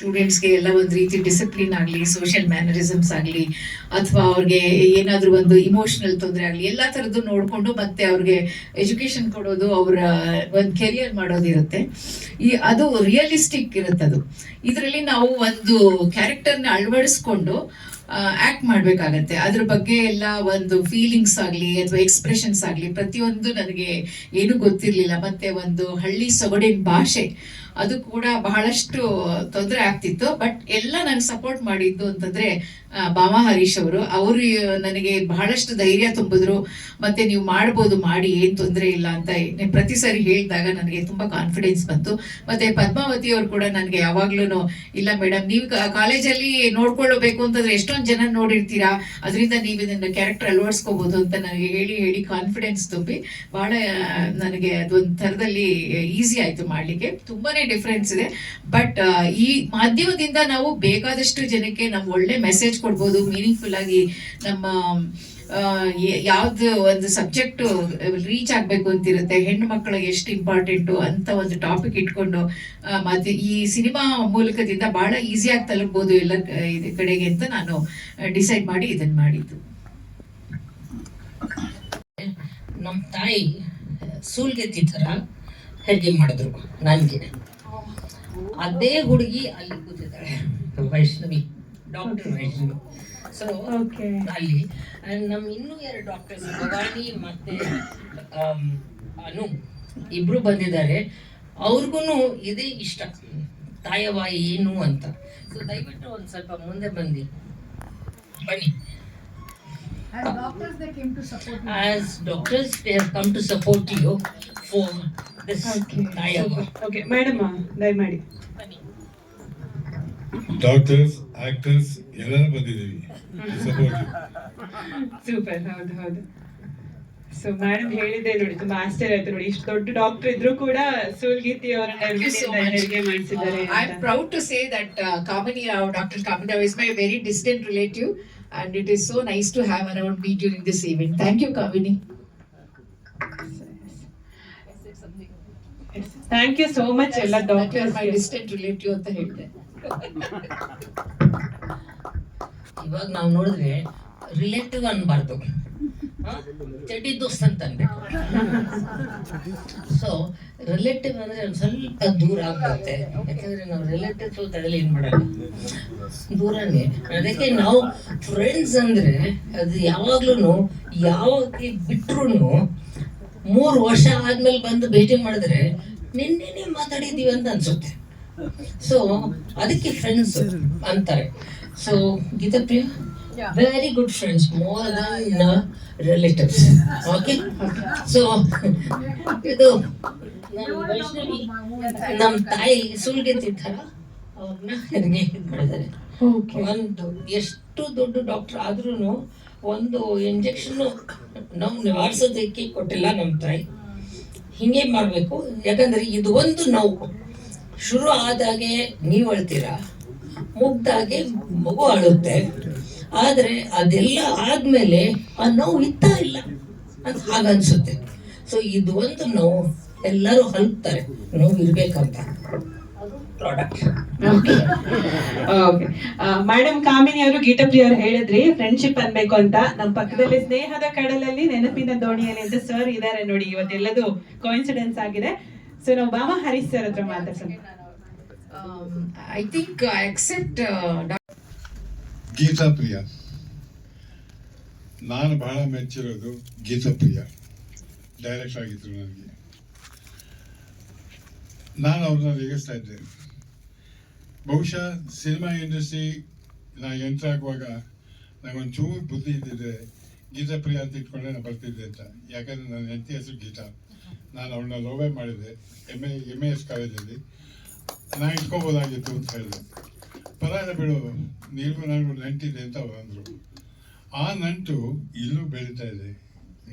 ಸ್ಟೂಡೆಂಟ್ಸ್ಗೆ ಎಲ್ಲ ಒಂದು ರೀತಿ ಡಿಸಿಪ್ಲಿನ್ ಆಗಲಿ ಸೋಷಿಯಲ್ ಮ್ಯಾನರಿಸಮ್ಸ್ ಆಗಲಿ, ಅಥವಾ ಅವ್ರಿಗೆ ಏನಾದರೂ ಒಂದು ಇಮೋಷನಲ್ ತೊಂದರೆ ಆಗಲಿ, ಎಲ್ಲಾ ತರದ್ದು ನೋಡ್ಕೊಂಡು ಮತ್ತೆ ಅವ್ರಿಗೆ ಎಜುಕೇಶನ್ ಕೊಡೋದು, ಅವರ, ಒಂದು ಕೆರಿಯರ್ ಮಾಡೋದಿರುತ್ತೆ ಈ ಅದು ರಿಯಲಿಸ್ಟಿಕ್ ಇರುತ್ತೆ ಅದು ಇದರಲ್ಲಿ ನಾವು ಒಂದು ಕ್ಯಾರೆಕ್ಟರ್ನ ಅಳವಡಿಸ್ಕೊಂಡು ಆಕ್ಟ್ ಮಾಡ್ಬೇಕಾಗತ್ತೆ. ಅದ್ರ ಬಗ್ಗೆ ಎಲ್ಲ ಒಂದು ಫೀಲಿಂಗ್ಸ್ ಆಗಲಿ ಅಥವಾ ಎಕ್ಸ್ಪ್ರೆಷನ್ಸ್ ಆಗಲಿ ಪ್ರತಿಯೊಂದು ನನಗೆ ಏನು ಗೊತ್ತಿರಲಿಲ್ಲ. ಮತ್ತೆ ಒಂದು ಹಳ್ಳಿ ಸೊಗಡಿನ ಭಾಷೆ, ಅದು ಕೂಡ ಬಹಳಷ್ಟು ತೊಂದರೆ ಆಗ್ತಿತ್ತು. ಬಟ್ ಎಲ್ಲ ನನ್ಗೆ ಸಪೋರ್ಟ್ ಮಾಡಿದ್ದು ಅಂತಂದ್ರೆ ಭಾಮ ಹರೀಶ್ ಅವರು ಅವರು ನನಗೆ ಬಹಳಷ್ಟು ಧೈರ್ಯ ತುಂಬಿದ್ರು, ಮತ್ತೆ ನೀವು ಮಾಡ್ಬೋದು, ಮಾಡಿ, ಏನ್ ತೊಂದರೆ ಇಲ್ಲ ಅಂತ ಪ್ರತಿ ಸಾರಿ ಹೇಳಿದಾಗ ನನಗೆ ತುಂಬಾ ಕಾನ್ಫಿಡೆನ್ಸ್ ಬಂತು. ಮತ್ತೆ ಪದ್ಮಾವತಿ ಅವರು ಕೂಡ ನನಗೆ ಯಾವಾಗ್ಲೂ ಇಲ್ಲ ಮೇಡಮ್ ನೀವು ಕಾಲೇಜಲ್ಲಿ ನೋಡ್ಕೊಳ್ಳಬೇಕು ಅಂತಂದ್ರೆ ಎಷ್ಟೊಂದು ಜನ ನೋಡಿರ್ತೀರಾ, ಅದರಿಂದ ನೀವು ಇದನ್ನ ಕ್ಯಾರೆಕ್ಟರ್ ಅಳವಡಿಸ್ಕೋಬಹುದು ಅಂತ ನನಗೆ ಹೇಳಿ ಹೇಳಿ ಕಾನ್ಫಿಡೆನ್ಸ್ ತುಂಬಿ, ಬಹಳ, ನನಗೆ ಅದೊಂದು ಥರದಲ್ಲಿ ಈಸಿ ಆಯ್ತು ಮಾಡ್ಲಿಕ್ಕೆ. ತುಂಬಾನೇ ಡಿಫ್ರೆನ್ಸ್ ಇದೆ. ಬಟ್ ಈ ಮಾಧ್ಯಮದಿಂದ ನಾವು ಬೇಕಾದಷ್ಟು ಜನಕ್ಕೆ ನಮ್ಮ ಒಳ್ಳೆ ಮೆಸೇಜ್ ಕೊಡ್ಬೋದು ಮೀನಿಂಗ್ಫುಲ್ ಆಗಿ ನಮ್ಮ ಯಾವ್ದು ಒಂದು ಸಬ್ಜೆಕ್ಟ್ ರೀಚ್ ಆಗ್ಬೇಕು ಅಂತಿರುತ್ತೆ ಹೆಣ್ಣು ಮಕ್ಕಳಿಗೆ ಎಷ್ಟು ಇಂಪಾರ್ಟೆಂಟು ಅಂತ ಒಂದು ಟಾಪಿಕ್ ಇಟ್ಕೊಂಡು ಮತ್ತೆ ಈ ಸಿನಿಮಾ ಮೂಲಕದಿಂದ ಬಹಳ ಈಸಿಯಾಗಿ ತಲುಪಬಹುದು ಎಲ್ಲ ಕ- ಇದ್ ಕಡೆಗೆ ಅಂತ ನಾನು ಡಿಸೈಡ್ ಮಾಡಿ ಇದನ್ನ ಮಾಡಿದ್ದು. ನಮ್ಮ ತಾಯಿ ಸೂಲ್ಗೆತ್ತಿ ಥರ ಹೆಜ್ಜೆ ಮಾಡಿದ್ರು ನನಗೆ. ಅದೇ ಹುಡುಗಿ ಅಲ್ಲಿ ಕೂತಿದ್ದಾಳೆ ವೈಷ್ಣವಿ. ಡಾಕ್ಟರ್ ವೈದ್ಯರು ಸೊ ಅಲ್ಲಿ ಅಂಡ್ ನಮ್ಮ ಇನ್ನೂ ಎರಡು ಡಾಕ್ಟರ್ಸ್ ಭವಾನಿ ಮತ್ತೆ ಆಮ್, ಅನು ಇಬ್ರು ಬಂದಿದ್ದಾರೆ. ಅವ್ರಿಗೂ ಇದೇ ಇಷ್ಟ. ತಾಯವಾಯಿ ಏನು ಅಂತ. ಸೊ ದಯವಿಟ್ಟು ಒಂದು ಸ್ವಲ್ಪ ಮುಂದೆ ಬಂದು. ಬನ್ನಿ. As doctors, they came to support you. as doctors they have come to support you for this. Okay madam ದಯಮಾಡಿ. ಡಾಕ್ಟರ್ಸ್ ಆಕ್ಟರ್ಸ್ ಎಲ್ಲರೂ ಬಂದಿದ್ದೀವಿ. ಸೂಪರ್ ಹೌದು ಹೌದು. ಸೊ ಮ್ಯಾಡಮ್ ಹೇಳಿದ್ದೆ ನೋಡಿ ತುಂಬಾ ಆಶ್ಚರ್ಯ ಆಯ್ತು ನೋಡಿ. ಇಷ್ಟು ದೊಡ್ಡ ಡಾಕ್ಟರ್ ಇದ್ರು ಕೂಡ ಸೂಲ್ಗೀತಿ ಅವರ ಹೆರಿಗೆ ಮಾಡಿಸಿದ್ದಾರೆ I am proud to say that Kamini doctor Kamini is my very distant relative and it is so nice to have around me during this event thank you Kamini thank you so much ಎಲ್ಲ doctor my distant relative ಅಂತ ಹೇಳಿದೆ. ಇವಾಗ ನಾವು ನೋಡಿದ್ರೆ relative ಅನ್ಬಾರ್ದು. ಚಟಿ ದೋಸ್ತ ಅಂತ so relative ಅಂದ್ರೆ ಸ್ವಲ್ಪ ದೂರ ಆಗ್ಬಿಡುತ್ತೆ. ಯಾಕಂದ್ರೆ ನಾವು ರಿಲೇಟಿವ್ಸ್ ತಡೆಯಲ್ಲಿ ಏನ್ ಮಾಡಲ್ಲ. ದೂರನೇ. ಅದಕ್ಕೆ ನಾವು ಫ್ರೆಂಡ್ಸ್ ಅಂದ್ರೆ ಅದು ಯಾವಾಗ್ಲೂ ಯಾವಾಗ ಬಿಟ್ರು ಮೂರು ವರ್ಷ ಆದ್ಮೇಲೆ ಬಂದು ಭೇಟಿ ಮಾಡಿದ್ರೆ ನಿನ್ನೆನೆ ಮಾತಾಡಿದೀವಿ ಅಂತ ಅನ್ಸುತ್ತೆ. ಸೊ ಅದಕ್ಕೆ ಫ್ರೆಂಡ್ಸ್ ಅಂತಾರೆ. So Geethapriya very good friends more than relatives okay so ಇದು ನಮ್ಮ ತಾಯಿ ತಾಯಿ ಸುಳ್ಗೆತ್ತಿದ್ದಾರ ಅವ್ರನ್ನ ಹೆರಿಗೆ ಮಾಡಿದ್ದಾರೆ. ಒಂದು ಎಷ್ಟು ದೊಡ್ಡ ಡಾಕ್ಟರ್ ಆದ್ರೂ ಒಂದು ಇಂಜೆಕ್ಷನ್ ನಾವು ನಿವಾರಿಸೋದಕ್ಕೆ ಕೊಟ್ಟಿಲ್ಲ ನಮ್ಮ ತಾಯಿ. ಹಿಂಗೆ ಮಾಡಬೇಕು. ಯಾಕಂದ್ರೆ ಇದು ಒಂದು ನೋವು. ಶುರು ಆದಾಗೆ ನೀವು ಅಳ್ತೀರಾ? ಮುಗ್ದಾಗೆ ಮಗು ಅಳುತ್ತೆ. ಆದರೆ ಅದೆಲ್ಲ ಆದ್ಮೇಲೆ ಆ ನೋವು ಇತ್ತಾ ಇಲ್ಲ ಅಂತ ಹಾಗನ್ಸುತ್ತೆ ಸೊ ಇದು ಒಂದು ನೋವು. ಎಲ್ಲರೂ ಹಲ್ತಾರೆ ನೋವು ಇರ್ಬೇಕಂತ. ಮೇಡಮ್ ಕಾಮಿನಿ ಅವರು, ಗೀತಪ್ರಿಯ ಅವರು ಹೇಳಿದ್ರಿ ಫ್ರೆಂಡ್ಶಿಪ್ ಅನ್ಬೇಕು ಅಂತ. ನಮ್ಮ ಪಕ್ಕದಲ್ಲಿ ಸ್ನೇಹದ ಕಡಲಲ್ಲಿ ನೆನಪಿನ ದೋಣಿಯಲ್ಲಿ ಅಂತ ಸರ್ ಇದಾರೆ ನೋಡಿ, ಇವತ್ತೆಲ್ಲದು ಕೋಇನ್ಸಿಡೆನ್ಸ್ ಆಗಿದೆ. ಸೊ ನಾವು ಬಾಮ ಹರೀಶ್ ಸರ್ ಹತ್ರ ಮಾತಾಡ್ಸೋಣ I think I accept uh, Dr. Geetha ಪ್ರಿಯ ನಾನು ಬಹಳ ಮೆಚ್ಚಿರೋದು ಗೀತಾ ಪ್ರಿಯ ಡೈರೆಕ್ಟ್ ಆಗಿದ್ರು ನನಗೆ ನಾನು ಅವ್ರನ್ನ ರೇಗಿಸ್ತಾ ಇದ್ದೆ ಬಹುಶಃ ಸಿನಿಮಾ ಇಂಡಸ್ಟ್ರಿ ನಾ ಎಂಟ್ರ್ ಆಗುವಾಗ ನಂಗೊಂಚೂರು ಬುದ್ಧಿ ಇದ್ದಿದೆ. ಗೀತಾ ಪ್ರಿಯ ಅಂತ ಇಟ್ಕೊಂಡೆ ನಾನು ಬರ್ತಿದ್ದೆ ಅಂತ. ಯಾಕಂದ್ರೆ ನನ್ನ ಹೆಂಡತಿ ಹೆಸರು ಗೀತಾ. ನಾನು ಅವಳನ್ನ ಲೋವೆ ಮಾಡಿದೆ. M A M A S ಕಾಲೇಜಲ್ಲಿ ನಾನು ಇಟ್ಕೋಬೋದಾಗಿತ್ತು ಅಂತ ಹೇಳಿದೆ. ಪರಾಗ ಬಿಡು. ನೀರಿಗೂ ನನಗೂ ನಂಟಿದೆ ಅಂತ ಅವ್ರು ಅಂದರು. ಆ ನಂಟು ಇಲ್ಲೂ ಬೆಳೀತಾ ಇದೆ.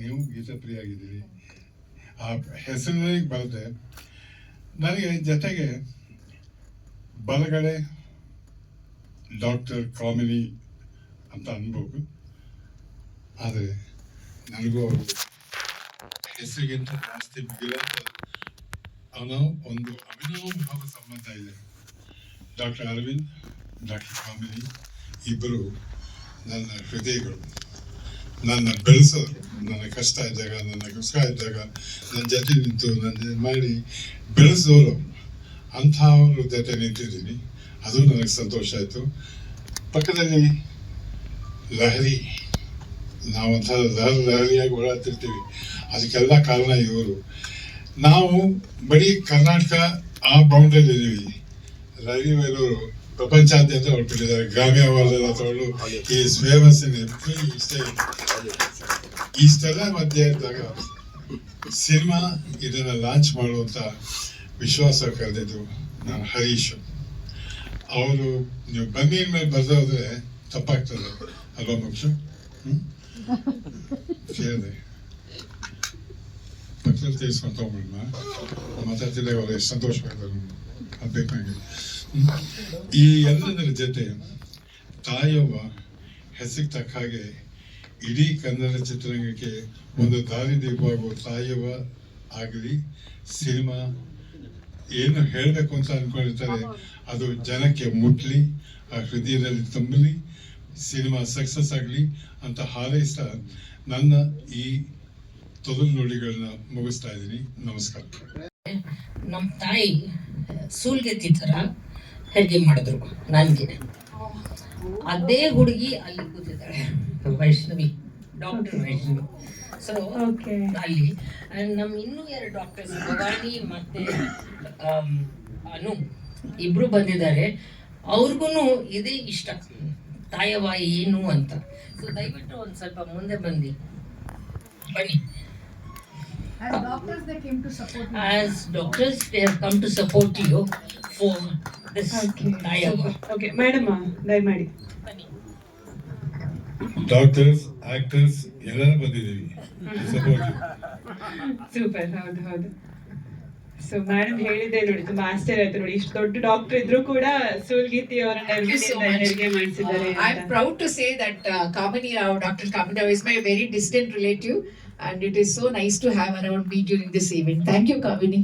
ನೀವು ಗೀತಪ್ರಿಯ ಆಗಿದ್ದೀರಿ. ಆ ಹೆಸರಿನಲ್ಲಿ ಬರುತ್ತೆ. ನನಗೆ ಜೊತೆಗೆ ಬಲಗಡೆ ಡಾಕ್ಟರ್ ಕಾಮಿನಿ ಅಂತ ಅನ್ಬೋದು ಆದರೆ ನನಗೂ ಅವರು ಹೆಸರಿಗಿಂತ ಜಾಸ್ತಿ ಬಿಗಿರಂತ ಅವನು ಒಂದು ಭಾವ ಸಂಬಂಧ ಇದೆ ಡಾಕ್ಟರ್ ಅರವಿಂದ್ ಡಾಕ್ಟರ್ ಕಾಮಿನಿ ಇಬ್ಬರು ನನ್ನ ಹೃದಯಗಳು ನನ್ನ ಬೆಳೆಸೋರು ನನ್ನ ಕಷ್ಟ ಇದ್ದಾಗ ನನ್ನ ಕಷ್ಟ ಇದ್ದಾಗ ನನ್ನ ಜೊತೆ ನಿಂತು ನನ್ನ ಮಾಡಿ ಬೆಳೆಸೋರು ಅಂಥವ್ರ ಜೊತೆ ನಿಂತಿದ್ದೀನಿ ಅದು ನನಗೆ ಸಂತೋಷ ಆಯಿತು ಪಕ್ಕದಲ್ಲಿ ಲಹರಿ ನಾವಂಥ ಲಹರಿ ಲಹರಿಯಾಗಿ ಓಡಾಡ್ತಿರ್ತೀವಿ ಅದಕ್ಕೆಲ್ಲ ಕಾರಣ ಇವರು. ನಾವು ಬರೀ ಕರ್ನಾಟಕ ಆ ಬೌಂಡ್ರಿಯಲ್ಲಿ ಇದ್ದೀವಿ ರವಿ ವೈರವರು ಪ್ರಪಂಚಾದ್ಯಂತ ಹೊರಟಿದ್ದಾರೆ. ಗ್ರಾಮ್ಯ ಅವಾರ್ಡ್ ತಗೊಳ್ಳು ಈ ಫೇಮಸ್ ಇನ್ ಎವ್ರಿ ಸ್ಟೇಟ್ ಇಷ್ಟೆಲ್ಲ ಮಧ್ಯೆ ಇದ್ದಾಗ ಸಿನಿಮಾ ಇದನ್ನ ಲಾಂಚ್ ಮಾಡುವಂತ ವಿಶ್ವಾಸ ಕರೆದಿದ್ದು ನಾನು ಹರೀಶ್. ಅವರು ನೀವು ಬನ್ನಿ ಮೇಲೆ ಬರ್ದೇ ಹೋದ್ರೆ ತಪ್ಪಾಗ್ತದೆ. ಅಲ್ವಾ ಮುಖ್ಯ ಹ್ಮ್? ಕೇಳಿದೆ. ಪಕ್ಕದಲ್ಲಿ ತಿಳಿಸ್ಕೊಂಡು ತಗೊಂಡ್ಬಿಡ್ಮ ಮಾತಾಡ್ತಿದ್ದಾಗ ಅವ್ರು ಎಷ್ಟು ಸಂತೋಷವಾಗಿದ್ದಾರೆ ಅದು ನನಗೆ ಈ ಎಲ್ಲದರ ಜೊತೆ ತಾಯವ್ವ ಹೆಸರಿಗೆ ತಕ್ಕ ಹಾಗೆ ಇಡೀ ಕನ್ನಡ ಚಿತ್ರರಂಗಕ್ಕೆ ಒಂದು ದಾರಿದೀಪವಾಗುವ ತಾಯವ್ವ ಆಗಲಿ ಸಿನಿಮಾ ಏನು ಹೇಳಬೇಕು ಅಂತ ಅನ್ಕೊಂಡಿರ್ತಾರೆ ಅದು ಜನಕ್ಕೆ ಮುಟ್ಲಿ ಆ ಹೃದಯದಲ್ಲಿ ತುಂಬಲಿ ಸಿನಿಮಾ ಸಕ್ಸಸ್ ಆಗಲಿ ಅಂತ ಹಾರೈಸ್ತಾ ನನ್ನ ಈ ತೊದಲು ನುಡಿಗಳನ್ನ ಮುಗಿಸ್ತಾ ಇದ್ದೀನಿ. ನಮಸ್ಕಾರ. ನಮ್ಮ ತಾಯಿ ಸೂಲ್ಗೆತ್ತಿ ಥರ ಹೆರಿಗೆ ಮಾಡಿದ್ರು ನನಗೆ. ಅದೇ ಹುಡುಗಿ ಅಲ್ಲಿ ಕೂತಿದ್ದಾಳೆ. Vaishnavi doctor Vaishnavi. So okay ಅಲ್ಲಿ ನಮ್ಮ ಇನ್ನೂ ಎರಡು ಡಾಕ್ಟರ್ಸ್ ಭವಾನಿ ಮತ್ತೆ ಅನು ಇಬ್ರು ಬಂದಿದ್ದಾರೆ. ಅವ್ರಿಗೂ ಇದೇ ಇಷ್ಟ. ತಾಯವಾಯಿ ಏನು ಅಂತ. ಸೊ ದಯವಿಟ್ಟು ಒಂದು ಸ್ವಲ್ಪ ಮುಂದೆ ಬಂದು. ಬನ್ನಿ. As doctors, they came to support me. As doctors, they have come to support you for this okay Tayava. Okay madam ದಯಮಾಡಿ ಡಾಕ್ಟರ್ಸ್ ಆಕ್ಟರ್ಸ್ ಎಲ್ಲರೂ ಬಂದಿದ್ದೀವಿ ಸಪೋರ್ಟ್ ಸೂಪರ್ ಹೌದು ಹೌದು ಸೊ ಮೇಡಮ್ ಹೇಳಿದೆ ನೋಡಿ ತುಂಬಾ ಆಶ್ಚರ್ಯ ಆಯ್ತು ನೋಡಿ ಇಷ್ಟು ದೊಡ್ಡ ಡಾಕ್ಟರ್ ಇದ್ರು ಕೂಡ ಸೂಲ್ಗೀತಿ ಅವರನ್ನ you. ಹೆರಿಗೆ ಮಾಡಿಸಿದ್ದಾರೆ Uh, I'm proud to say that uh, Kamini Rao, Dr. Kamini Rao is my very distant relative and it is so nice to have around me during this event. Thank you, Kavini.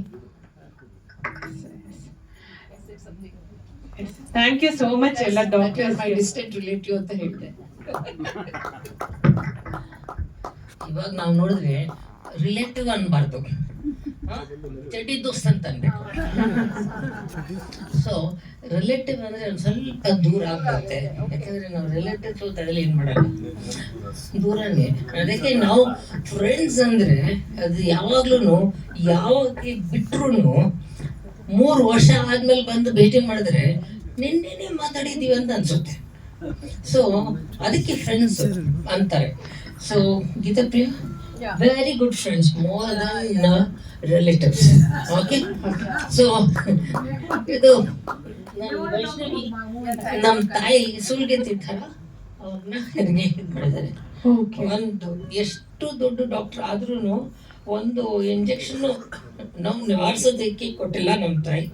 Thank you so much ಎಲ್ಲ Doctor. you are my distant relative ಅಂತ ಹೇಳಿದೆ ಇವಾಗ ನಾವು ನೋಡಿದ್ರೆ relative ಅನ್ಬಾರ್ದು ಚಡ್ಡಿ ದೋಸ್ತ್ ಅಂತ so relative ಅಂದ್ರೆ ಒಂದು ಸ್ವಲ್ಪ ದೂರ ಆಗ್ಬಿಡುತ್ತೆ ಯಾಕಂದ್ರೆ ನಾವು ರಿಲೇಟಿವ್ಸ್ ತಡೆಲಿ ಏನ್ ಮಾಡಲ್ಲ. ದೂರನೇ. ಅದಕ್ಕೆ ನಾವು ಫ್ರೆಂಡ್ಸ್ ಅಂದ್ರೆ ಅದು ಯಾವಾಗ್ಲೂ ಯಾವಾಗ ಬಿಟ್ರು ಮೂರು ವರ್ಷ ಆದ್ಮೇಲೆ ಬಂದು ಭೇಟಿ ಮಾಡಿದ್ರೆ ನಿನ್ನೆನೆ ಮಾತಾಡಿದೀವಿ ಅಂತ ಅನ್ಸುತ್ತೆ. ಸೊ ಅದಕ್ಕೆ ಫ್ರೆಂಡ್ಸ್ ಅಂತಾರೆ. So Geetha Priya very good friends than than relatives okay so ಇದು ನಮ್ಮ ತಾಯಿ ಸುಲ್ಗೆತ್ತಿದ್ದಾರ ಅವ್ರನ್ನ ಹೆರಿಗೆ ಮಾಡಿದ್ದಾರೆ. ಒಂದು ಎಷ್ಟು ದೊಡ್ಡ ಡಾಕ್ಟರ್ ಆದ್ರೂ ಒಂದು ಇಂಜೆಕ್ಷನ್ ನಾವು ನಿವಾರಿಸೋದಕ್ಕೆ ಕೊಟ್ಟಿಲ್ಲ ನಮ್ಮ ತಾಯಿ.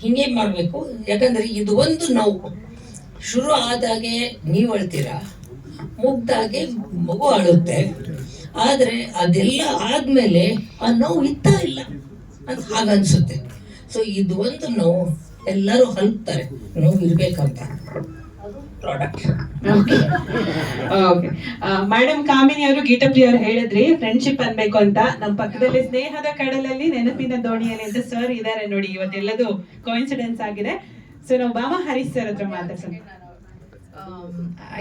ಹಿಂಗೆ ಮಾಡಬೇಕು. ಯಾಕಂದ್ರೆ ಇದು ಒಂದು ನೋವು. ಶುರು ಆದಾಗೆ ನೀವು ಅಳ್ತೀರಾ ಮುಗ್ದಾಗೆ ಮಗು ಅಳುತ್ತೆ. ಆದರೆ ಅದೆಲ್ಲ ಆದ್ಮೇಲೆ ಆ ನೋವು ಇತ್ತ ಇಲ್ಲ ಅಂತ ಹಾಗನ್ಸುತ್ತೆ ಸೊ ಇದು ಒಂದು ನೋವು ಎಲ್ಲರೂ ಹಲ್ತಾರೆ ನೋವು ಇರ್ಬೇಕಂತ. Product okay okay madam Kamini ಅವರು ಗೀತಪ್ರಿಯ ಅವರು ಹೇಳಿದ್ರಿ ಫ್ರೆಂಡ್ಶಿಪ್ ಅನ್ಬೇಕು ಅಂತ. ನಮ್ಮ ಪಕ್ಕದಲ್ಲಿ ಸ್ನೇಹದ ಕಡಲಲ್ಲಿ ನೆನಪಿನ ದೋಣಿಯಲ್ಲಿ ಅಂತ ಸರ್ ಇದಾರೆ ನೋಡಿ ಇವತ್ತೆಲ್ಲದು ಕೋಇನ್ಸಿಡೆನ್ಸ್ ಆಗಿದೆ. ಸೊ ನಾವು ಬಾಮ ಹರೀಶ್ ಸರ್ ಹತ್ರ ಮಾತಾಡ್ಸೋಣ.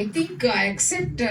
I think I accept